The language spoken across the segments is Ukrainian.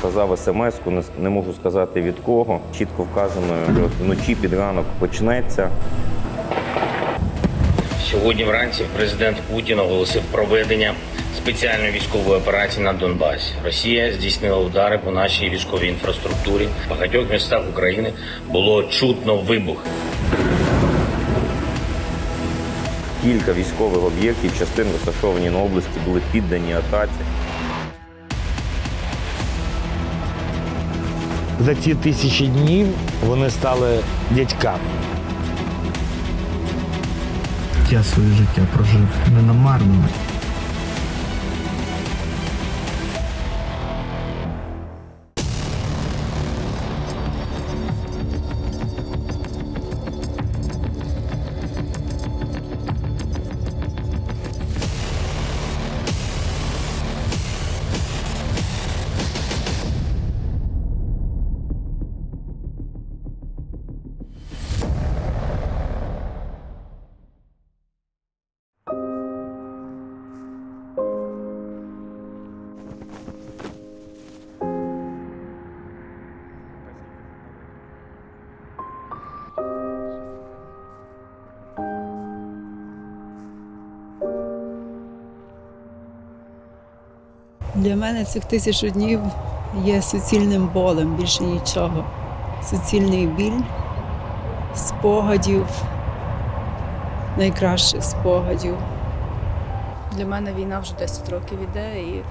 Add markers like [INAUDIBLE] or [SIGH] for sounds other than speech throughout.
показав смс-ку, не, можу сказати від кого. Чітко вказано, що вночі під ранок почнеться. Сьогодні вранці президент Путін оголосив проведення спеціальної військової операції на Донбасі. Росія здійснила удари по нашій військовій інфраструктурі. В багатьох містах України було чутно вибух. Кілька військових об'єктів, частин розташовані на області, були піддані атаці. За ці тисячі днів вони стали дядьками. Я своє життя прожив не намарно. Для мене цих тисячу днів є суцільним болем, більше нічого. Суцільний біль спогадів, найкращих спогадів. Для мене війна вже 10 років іде, і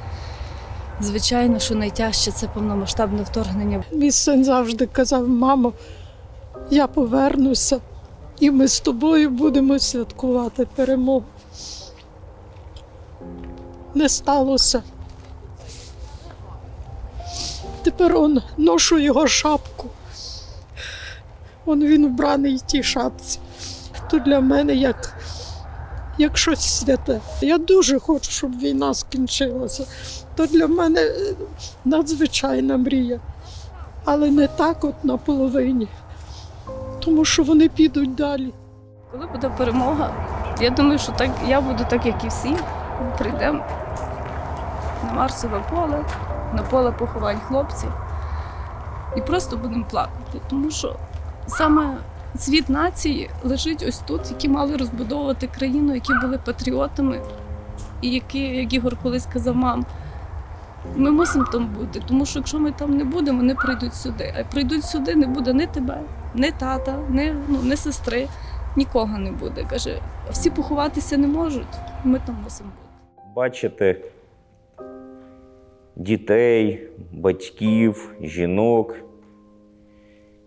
звичайно, що найтяжче це повномасштабне вторгнення. Мій син завжди казав: мамо, я повернуся, і ми з тобою будемо святкувати перемогу. Не сталося. Тепер он ношу його шапку. Он він вбраний в тій шапці. То для мене як, як щось святе. Я дуже хочу, щоб війна скінчилася. То для мене е, надзвичайна мрія але не так, от наполовині. Тому що вони підуть далі. Коли буде перемога, я думаю, що так я буду так, як і всі. Прийдемо на Марсове поле, на поле поховань хлопців і просто будемо плакати. Тому що саме цвіт нації лежить ось тут, які мали розбудовувати країну, які були патріотами, і які, як Ігор колись казав, мам. Ми мусимо там бути, тому що якщо ми там не будемо, вони прийдуть сюди. А прийдуть сюди, не буде ні тебе, ні тата, ні, ну, ні сестри, нікого не буде. Каже, всі поховатися не можуть, ми там мусимо бути. Бачити дітей, батьків, жінок,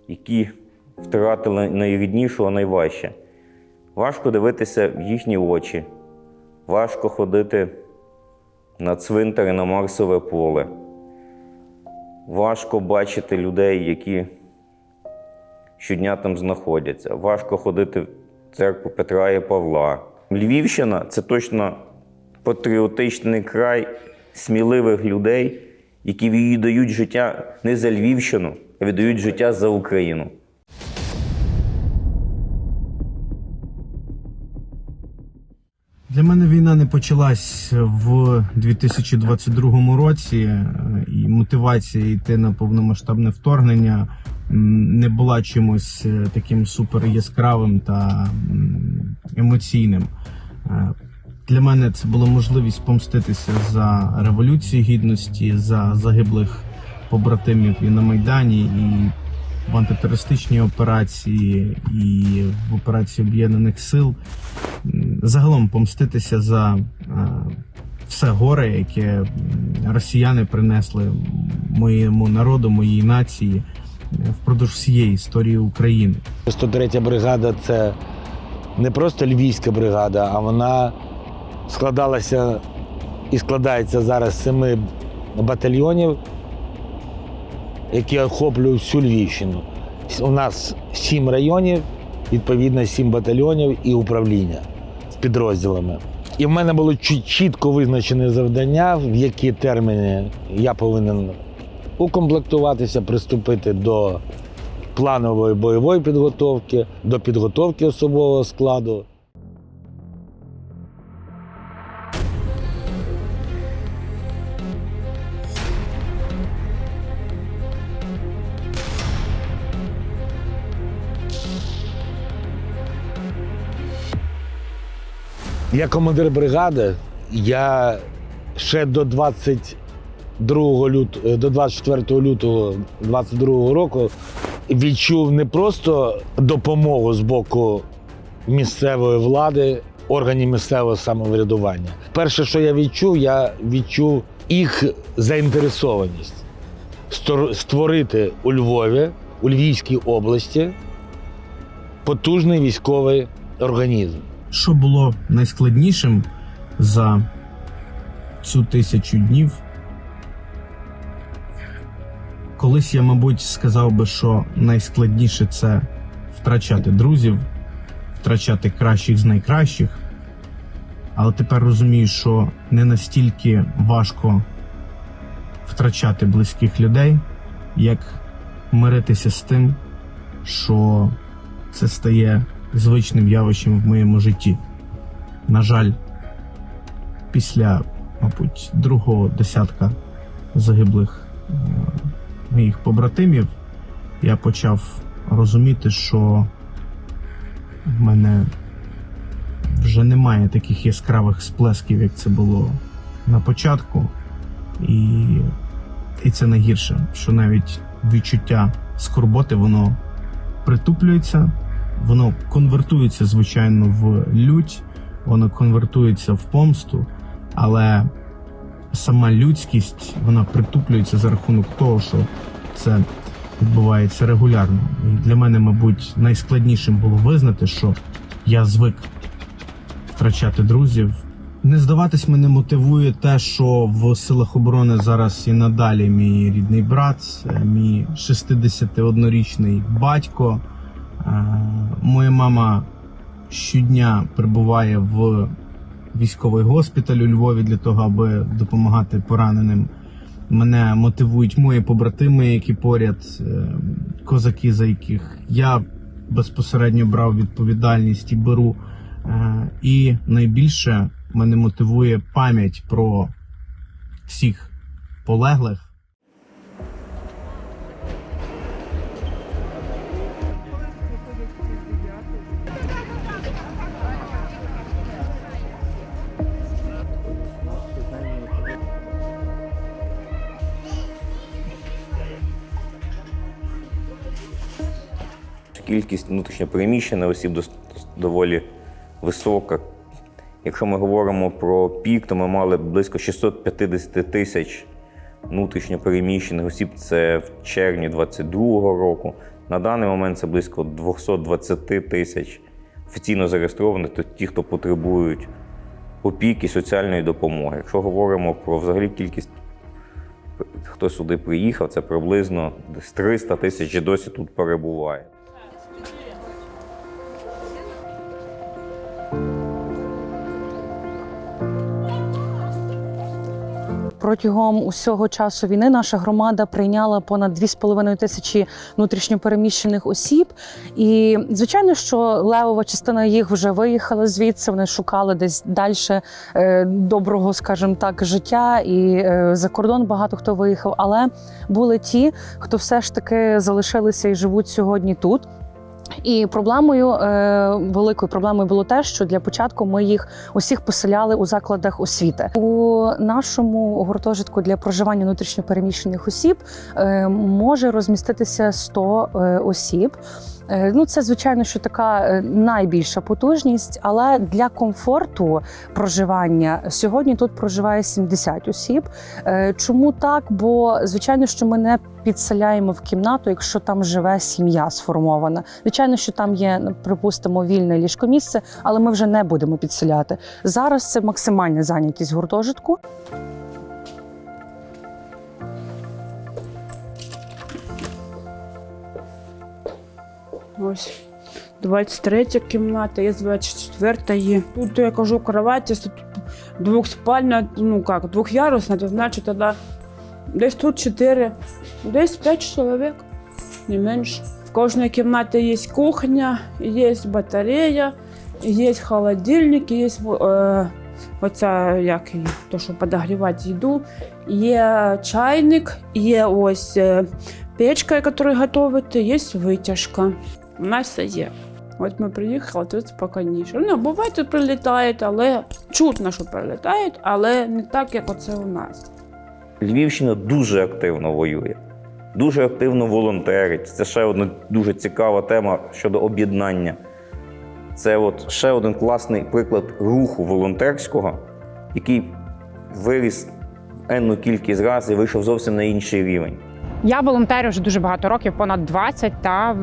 які втратили найріднішого, найважче. Важко дивитися в їхні очі, важко ходити на цвинтари на Марсове поле. Важко бачити людей, які щодня там знаходяться. Важко ходити в церкву Петра і Павла. Львівщина це точно патріотичний край сміливих людей, які віддають життя не за Львівщину, а віддають життя за Україну. Для мене війна не почалась в 2022 році, е, і мотивація йти на повномасштабне вторгнення не була чимось е, таким супер яскравим та емоційним. Для мене це була можливість помститися за революцію гідності, за загиблих побратимів і на Майдані, і в антитерористичній операції, і в операції Об'єднаних Сил. Загалом помститися за е, все горе, яке росіяни принесли моєму народу, моїй нації е, впродовж всієї історії України. 103 бригада це не просто львівська бригада, а вона складалася і складається зараз семи батальйонів, які охоплюють всю Львівщину. У нас сім районів, відповідно, сім батальйонів і управління з підрозділами. І в мене було чітко визначене завдання, в які терміни я повинен укомплектуватися, приступити до планової бойової підготовки, до підготовки особового складу. Я командир бригади. Я ще до 22 лютого, до 24 лютого 22 року відчув не просто допомогу з боку місцевої влади, органів місцевого самоврядування. Перше, що я відчув, я відчув їх заінтересованість створити у Львові, у Львівській області потужний військовий організм. Що було найскладнішим за цю тисячу днів? Колись я, мабуть, сказав би, що найскладніше це втрачати друзів, втрачати кращих з найкращих. Але тепер розумію, що не настільки важко втрачати близьких людей, як миритися з тим, що це стає звичним явищем в моєму житті. На жаль, після, мабуть, другого десятка загиблих е, моїх побратимів я почав розуміти, що в мене вже немає таких яскравих сплесків, як це було на початку. І, і це найгірше, що навіть відчуття скорботи воно притуплюється, воно конвертується, звичайно, в лють, воно конвертується в помсту, але сама людськість вона притуплюється за рахунок того, що це відбувається регулярно. І для мене, мабуть, найскладнішим було визнати, що я звик втрачати друзів. Не здаватись мене мотивує те, що в силах оборони зараз і надалі мій рідний брат, мій 61-річний батько. Е, Моя мама щодня прибуває в військовий госпіталь у Львові для того, аби допомагати пораненим. Мене мотивують мої побратими, які поряд, е, козаки, за яких я безпосередньо брав відповідальність і беру. Е, І найбільше мене мотивує пам'ять про всіх полеглих. Кількість внутрішньопереміщених осіб доволі висока. Якщо ми говоримо про пік, то ми мали близько 650 тисяч внутрішньопереміщених осіб. Це в червні 2022 року. На даний момент це близько 220 тисяч офіційно зареєстрованих, то ті, хто потребують опіки, соціальної допомоги. Якщо говоримо про взагалі кількість хто сюди приїхав, це приблизно десь 300 тисяч і досі тут перебуває. Протягом усього часу війни наша громада прийняла понад 2,5 тисячі внутрішньопереміщених осіб. І звичайно, що левова частина їх вже виїхала звідси. Вони шукали десь далі доброго, скажімо так, життя. І е, за кордон багато хто виїхав. Але були ті, хто все ж таки залишилися і живуть сьогодні тут. І проблемою е, великою проблемою було те, що для початку ми їх усіх поселяли у закладах освіти. У нашому гуртожитку для проживання внутрішньопереміщених осіб е, може розміститися 100 е, осіб. Ну, це звичайно, що така найбільша потужність, але для комфорту проживання сьогодні тут проживає 70 осіб. Чому так? Бо звичайно, що ми не підселяємо в кімнату, якщо там живе сім'я сформована. Звичайно, що там є, припустимо, вільне ліжкомісце, але ми вже не будемо підселяти. Зараз це максимальна зайнятість гуртожитку. Ось 23 кімната, є 24 є. Тут я кажу, кровать, якщо тут двохспальна, ну як, двох'ярусна, то значить тоді десь тут 4, десь 5 чоловік, не менше. В кожній кімнаті є кухня, є батарея, є холодильник, є е, оця, як то, що подогрівати їду, є чайник, є ось е, печка, яка готувати, є витяжка. У нас все є. От ми приїхали, тут спокійніше. Ну, буває, тут прилітають, але чутно, що прилітають, але не так, як оце у нас. Львівщина дуже активно воює, дуже активно волонтерить. Це ще одна дуже цікава тема щодо об'єднання. Це от ще один класний приклад руху волонтерського, який виріс енну кількість разів і вийшов зовсім на інший рівень. Я волонтерю вже дуже багато років, понад 20, та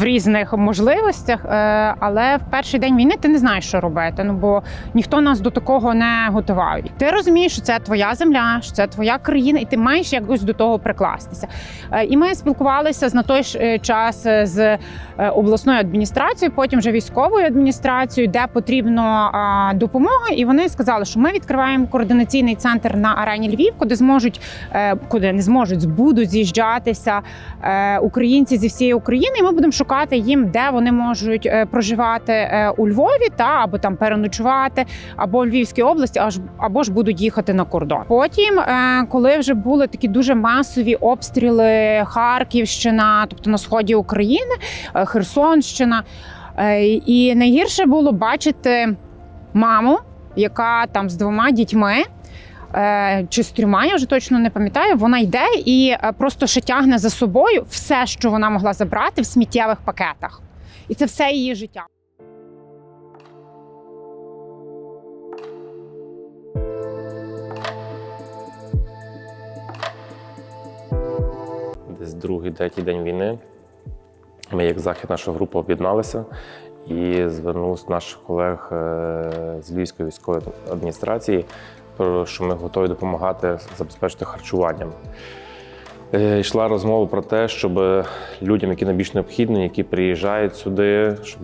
в різних можливостях. Е, Але в перший день війни ти не знаєш, що робити. Ну бо ніхто нас до такого не готував. Ти розумієш, що це твоя земля, що це твоя країна, і ти маєш якось до того прикластися. Е, І ми спілкувалися на той ж е, час з обласною адміністрацією, потім вже військовою адміністрацією, де потрібно допомога. І вони сказали, що ми відкриваємо координаційний центр на арені Львів, куди зможуть, куди не зможуть, будуть з'їжджатися е, українці зі всієї України. І ми будемо шукати їм, де вони можуть е, проживати е, у Львові, та або там переночувати, або у Львівській області, аж або ж будуть їхати на кордон. Потім, коли вже були такі дуже масові обстріли Харківщина, тобто на сході України, Херсонщина. І найгірше було бачити маму, яка там з двома дітьми. Е, Чи з трьома, я вже точно не пам'ятаю. Вона йде і е, просто ще тягне за собою все, що вона могла забрати в сміттєвих пакетах. І це все її життя. десь другий, третій день війни. Ми, як захід, наша група об'єдналися і звернулися до наших колег е, з Львівської військової адміністрації, що ми готові допомагати забезпечити харчуванням. Е, Йшла розмова про те, щоб людям, які найбільш необхідні, які приїжджають сюди, щоб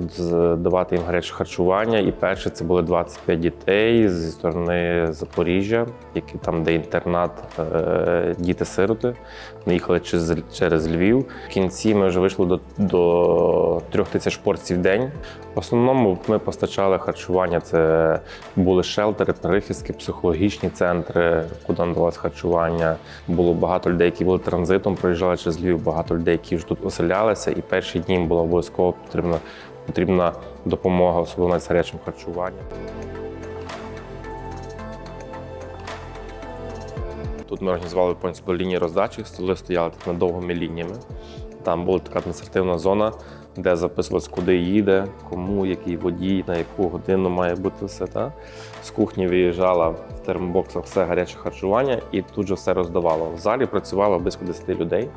давати їм гаряче харчування. І перше це були 25 дітей зі сторони Запоріжжя, які там, де інтернат, е, діти-сироти. Вони їхали через, Львів. В кінці ми вже вийшли до, до трьох тисяч порцій в день. В основному ми постачали харчування. Це були шелтери, прихистки, психологічні центри, куди надавалось харчування. Було багато людей, які були транзитом, проїжджали через Львів, багато людей, які вже тут оселялися. І перші дні була обов'язково потрібна, потрібна допомога, особливо з гарячим харчуванням. Тут ми організували повністю лінії роздачі, столи стояли такими довгими лініями. Там була така адміністративна зона, де записувалось, куди їде, кому, який водій, на яку годину має бути все. Та? З кухні виїжджала в термобоксах все гаряче харчування і тут же все роздавало. В залі працювало близько 10 людей,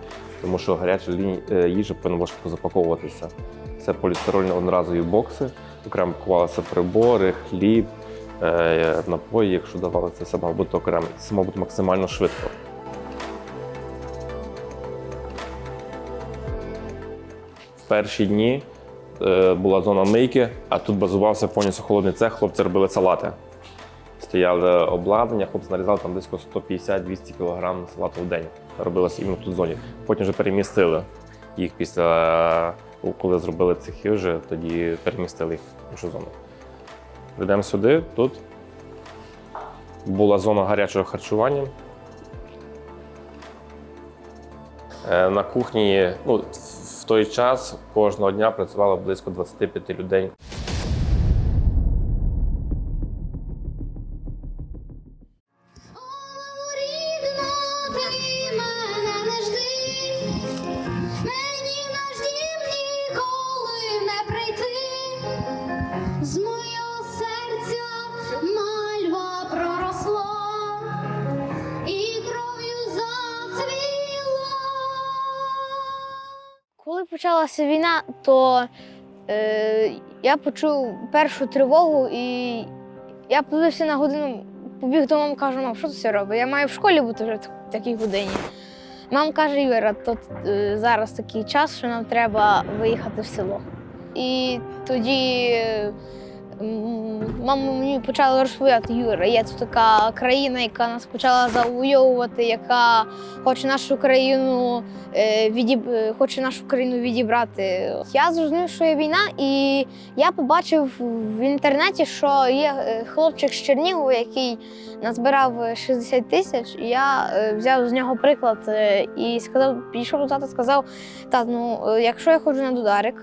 тому що гаряча е, їжа повинна була швидко запаковуватися. Це полістирольні одноразові бокси, окремо пакувалися прибори, хліб, напої, якщо давали це все має бути окремо. Це має бути максимально швидко. В перші дні е, була зона мийки, а тут базувався повністю холодний цех, хлопці робили салати. Стояли обладнання, хлопці нарізали там близько 150-200 кг салату в день. Робилося іменно тут в зоні. Потім вже перемістили їх після е, коли зробили цехи, вже тоді перемістили їх в іншу зону. Прийдемо сюди, тут була зона гарячого харчування. Е, На кухні ну, в той час кожного дня працювало близько 25 людей. З Почалася війна, то е, я почув першу тривогу і я подивився на годину, побіг до мами, кажу, мам, що ти все робиш? Я маю в школі бути вже в такій годині. Мама каже, Юра, тут е, зараз такий час, що нам треба виїхати в село. І тоді е, мама мені почала розповідати, Юра, є тут така країна, яка нас почала завойовувати, яка хоче нашу країну е, відіб... е, хоче нашу країну відібрати. Я зрозумів, що є війна, і я побачив в інтернеті, що є е, хлопчик з Чернігова, який назбирав е, 60 тисяч. І я взяв з нього приклад і сказав, підійшов до тата, сказав: тат, ну якщо я ходжу на додарик.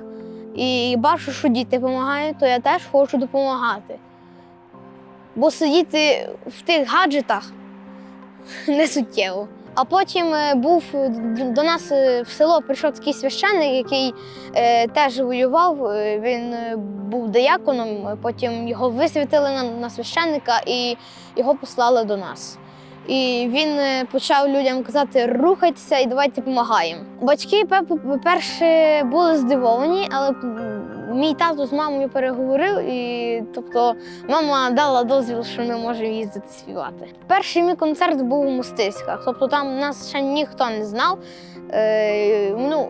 І бачу, що діти допомагають, то я теж хочу допомагати. Бо сидіти в тих гаджетах [LAUGHS] не суттєво. А потім е, був е, до нас е, в село прийшов такий священник, який е, теж воював. Він був дияконом, е, потім його висвітили на, на священника і його послали до нас. І він е, почав людям казати: рухайтеся і давайте допомагаємо. Батьки, пе- по-перше, були здивовані, але мій тато з мамою переговорив, і тобто мама дала дозвіл, що ми можемо їздити співати. Перший мій концерт був у Мостиськах, тобто там нас ще ніхто не знав. Е, ну,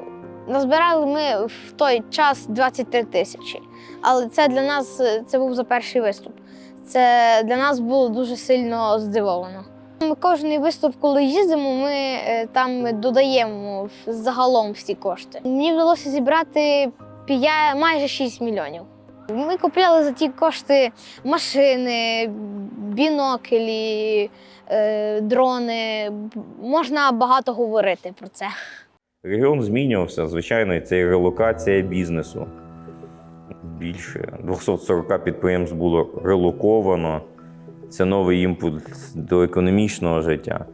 назбирали ми в той час 23 тисячі. Але це для нас е, це був за перший виступ. Це для нас було дуже сильно здивовано. Ми кожний виступ, коли їздимо, ми е, там додаємо загалом всі кошти. Мені вдалося зібрати майже 6 мільйонів. Ми купляли за ті кошти машини, біноклі, е, дрони. Можна багато говорити про це. Регіон змінювався, звичайно, це і релокація бізнесу. Більше 240 підприємств було релоковано. Це новий імпульс до економічного життя.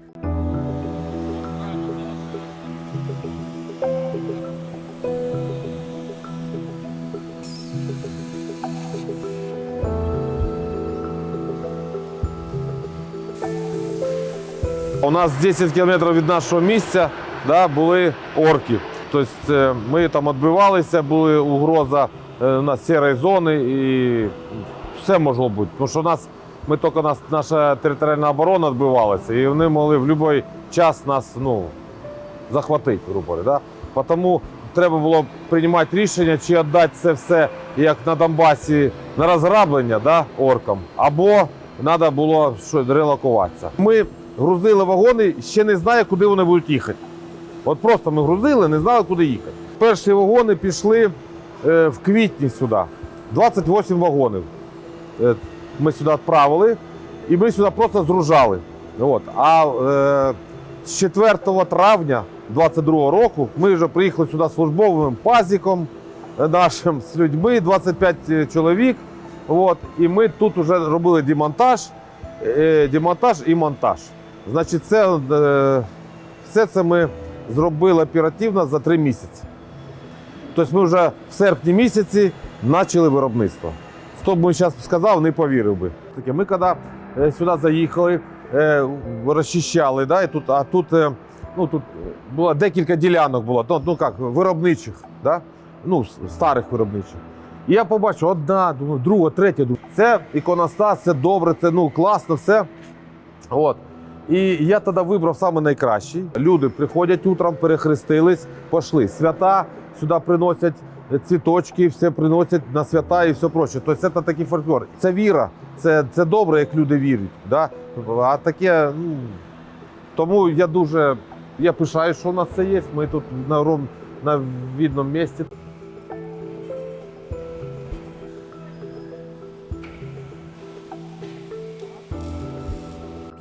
У нас 10 кілометрів від нашого місця да, були орки. Тобто е, ми там відбивалися, була угроза е, у сірої зони і все могло бути. Тому що у нас, ми тільки нас, наша територіальна оборона відбивалася, і вони могли в будь-який час нас ну, захватити, грубо. Да? Тому треба було приймати рішення, чи віддати це все, як на Донбасі, на розграблення да, оркам, або треба було що, релокуватися. Ми грузили вагони, ще не знаю, куди вони будуть їхати. От просто ми грузили, не знали, куди їхати. Перші вагони пішли е, в квітні сюди. 28 вагонів. Е, ми сюди відправили, і ми сюди просто згружали. От. А е, з 4 травня 22 року ми вже приїхали сюди службовим пазіком е, нашим з людьми, 25 чоловік. От. І ми тут вже робили демонтаж, е, демонтаж і монтаж. Значить, це, е, все це ми зробили оперативно за три місяці. Тобто ми вже в серпні місяці почали виробництво. Хто б мені зараз сказав, не повірив би. Таке, Ми коли е, сюди заїхали, е, розчищали, да, і тут, а тут, е, ну, тут було декілька ділянок було, ну, ну як, виробничих, да? ну, старих виробничих. І я побачив одна, друга, третя. Це іконостас, це добре, це ну, класно, все. От. І я тоді вибрав саме найкращий. Люди приходять утром, перехрестились, пішли. Свята сюди приносять цвіточки, все приносять на свята і все проще. Тобто це такий фольклор. Це віра, це, це добре, як люди вірять. Да? А таке, ну, тому я дуже я пишаю, що у нас це є. Ми тут на, ром- на видному місці.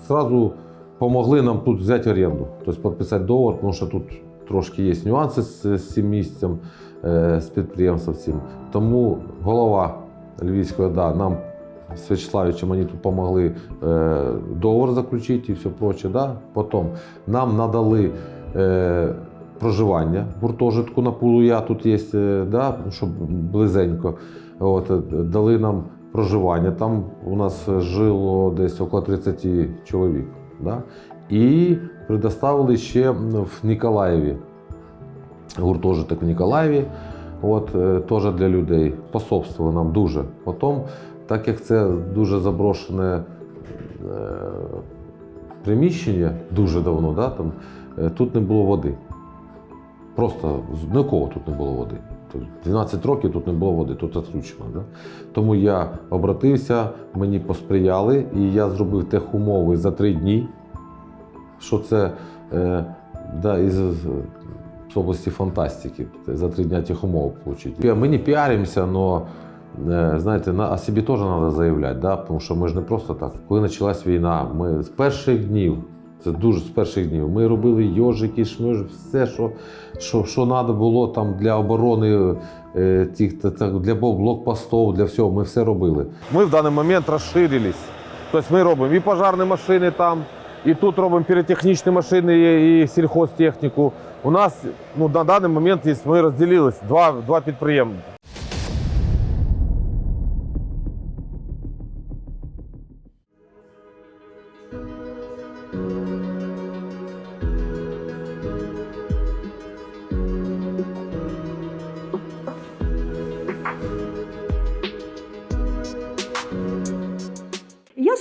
Сразу помогли нам тут взяти оренду, тобто підписати договор, тому що тут трошки є нюанси з, цим місцем, з підприємством. Тому голова Львівської ОДА нам з Вячеславичем вони тут допомогли е, договор заключити і все проче. Да? Потім нам надали е, проживання в гуртожитку на Пулуя, тут є, е, да? щоб близенько. От, е, дали нам проживання. Там у нас жило десь около 30 чоловік. Да? І предоставили ще в Ніколаєві. Гуртожиток в Ніколаєві. От, е, теж для людей. Способствували нам дуже. Потім, так як це дуже заброшене е, приміщення дуже давно, да, там, е, тут не було води. Просто нікого тут не було води. 12 років тут не було води, тут відключено. Да? Тому я обратився, мені посприяли, і я зробив техумови за три дні. Що це е, да, із з області фантастики. За три дні техумови отримати. Ми не піаримося, але знаєте, на, о собі теж треба заявляти, да? тому що ми ж не просто так. Коли почалась війна, ми з перших днів Це дуже з перших днів. Ми робили йожики, шмиж, все, що, що, що треба було там для оборони е, тих, для блокпостів, для всього. Ми все робили. Ми в даний момент розширились. Тобто ми робимо і пожарні машини там, і тут робимо піротехнічні машини, і, сільхозтехніку. У нас ну, на даний момент ми розділились два, два підприємства.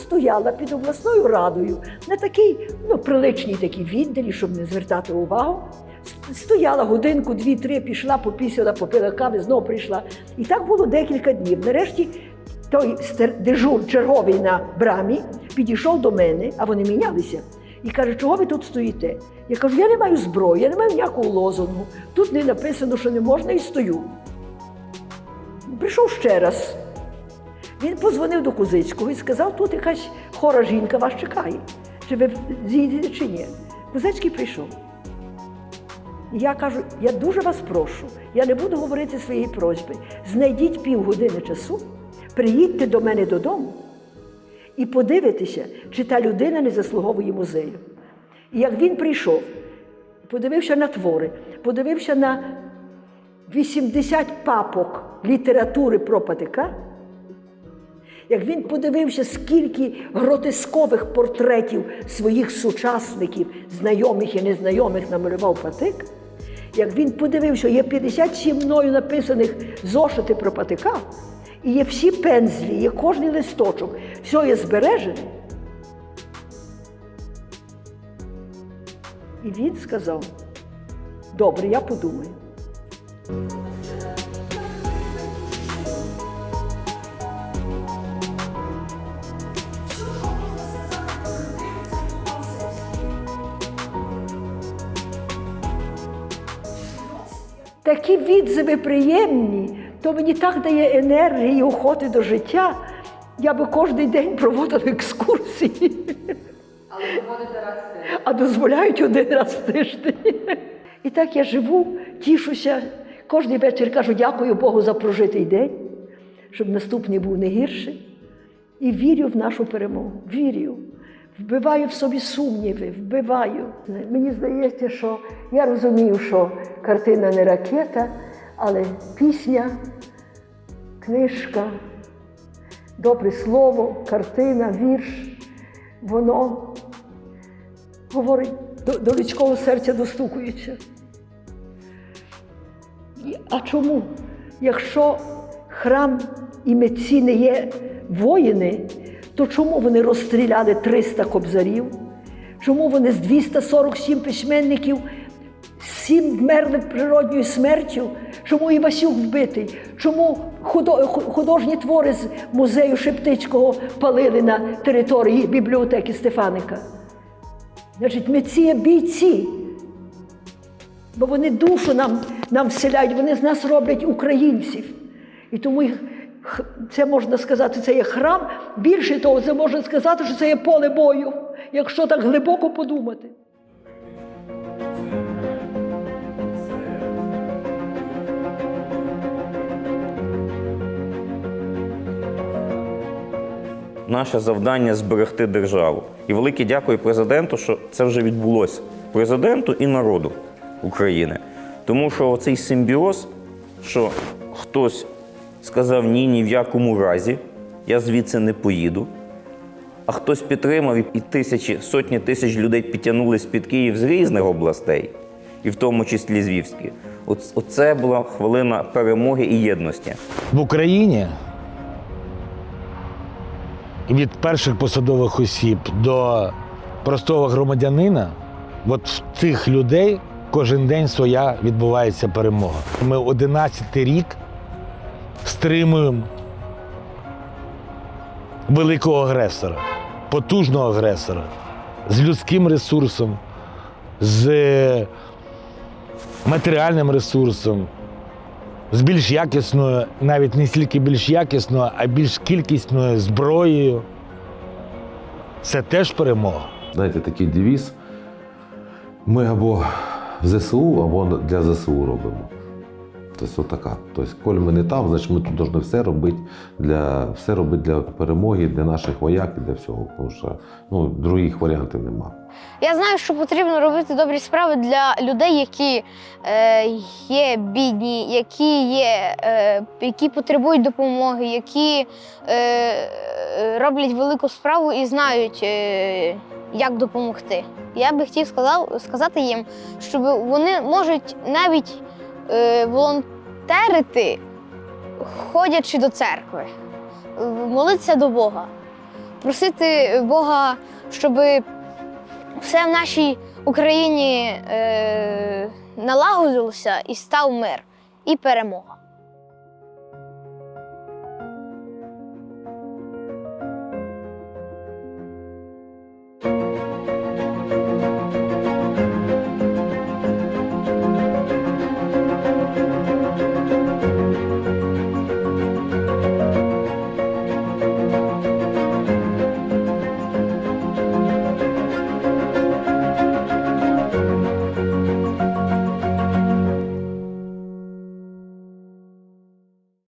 Стояла під обласною радою на такій ну, приличній такій віддалі, щоб не звертати увагу. Стояла годинку, дві-три, пішла, попісила, попила кави, знову прийшла. І так було декілька днів. Нарешті той дежур черговий на брамі підійшов до мене, а вони мінялися. І каже, чого ви тут стоїте? Я кажу, я не маю зброї, я не маю ніякого лозунгу. Тут не написано, що не можна, і стою. Прийшов ще раз. Він позвонив до Кузицького і сказав, тут якась хора жінка вас чекає. Чи ви зійдете чи ні? Кузицький прийшов. І я кажу, я дуже вас прошу, я не буду говорити своєї просьби. Знайдіть півгодини часу, приїдьте до мене додому і подивитеся, чи та людина не заслуговує музею. І як він прийшов, подивився на твори, подивився на 80 папок літератури про Патика, як він подивився, скільки гротискових портретів своїх сучасників, знайомих і незнайомих намалював Патик, як він подивився, є 57 мною написаних зошити про Патика, і є всі пензлі, є кожний листочок, все є збережене. І він сказав: добре, я подумаю. Такі відзиви приємні, то мені так дає енергії, охоти до життя. Я би кожен день проводила екскурсії. А дозволяють один раз в тиждень. І так я живу, тішуся. Кожен вечір кажу, дякую Богу за прожитий день, щоб наступний був не гірший. І вірю в нашу перемогу. Вірю. Вбиваю в собі сумніви, вбиваю. Мені здається, що я розумію, що картина не ракета, але пісня, книжка, добре слово, картина, вірш, воно говорить до, до людського серця достукується. А чому? Якщо храм і митці не є воїни, то чому вони розстріляли 300 кобзарів? Чому вони з 247 письменників сім вмерли природньою смертю? Чому Івасюк вбитий? Чому художні твори з музею Шептицького палили на території бібліотеки Стефаника? Значить, митці є бійці. Бо вони душу нам, нам вселяють, вони з нас роблять українців. І тому їх, це можна сказати, це є храм. Більше того, це можна сказати, що це є поле бою, якщо так глибоко подумати. Наше завдання зберегти державу. І велике дякую президенту, що це вже відбулося. Президенту і народу України. Тому що цей симбіоз, що хтось сказав ні, ні в якому разі, я звідси не поїду. А хтось підтримав і тисячі, сотні тисяч людей підтягнулись під Київ з різних областей, і в тому числі з Львівської. Оце була хвилина перемоги і єдності. В Україні від перших посадових осіб до простого громадянина, от в цих людей кожен день своя відбувається перемога. Ми 11 рік стримуємо великого агресора, потужного агресора з людським ресурсом, з матеріальним ресурсом, з більш якісною, навіть не стільки більш якісною, а більш кількісною зброєю. Це теж перемога. знаєте, такий девіз. Ми або в ЗСУ, або для ЗСУ робимо. Тобто отака. Тобто, коли ми не там, значить ми тут повинні все робити для, все робити для перемоги, для наших вояк і для всього. Тому що ну, других варіантів немає. Я знаю, що потрібно робити добрі справи для людей, які е, є бідні, які є, е, які потребують допомоги, які е, роблять велику справу і знають, е, як допомогти. Я би хотів сказав, сказати їм, щоб вони можуть навіть е, волонтерити, ходячи до церкви, е, молитися до Бога, просити Бога, щоб все в нашій Україні е, налагодилося і став мир і перемога.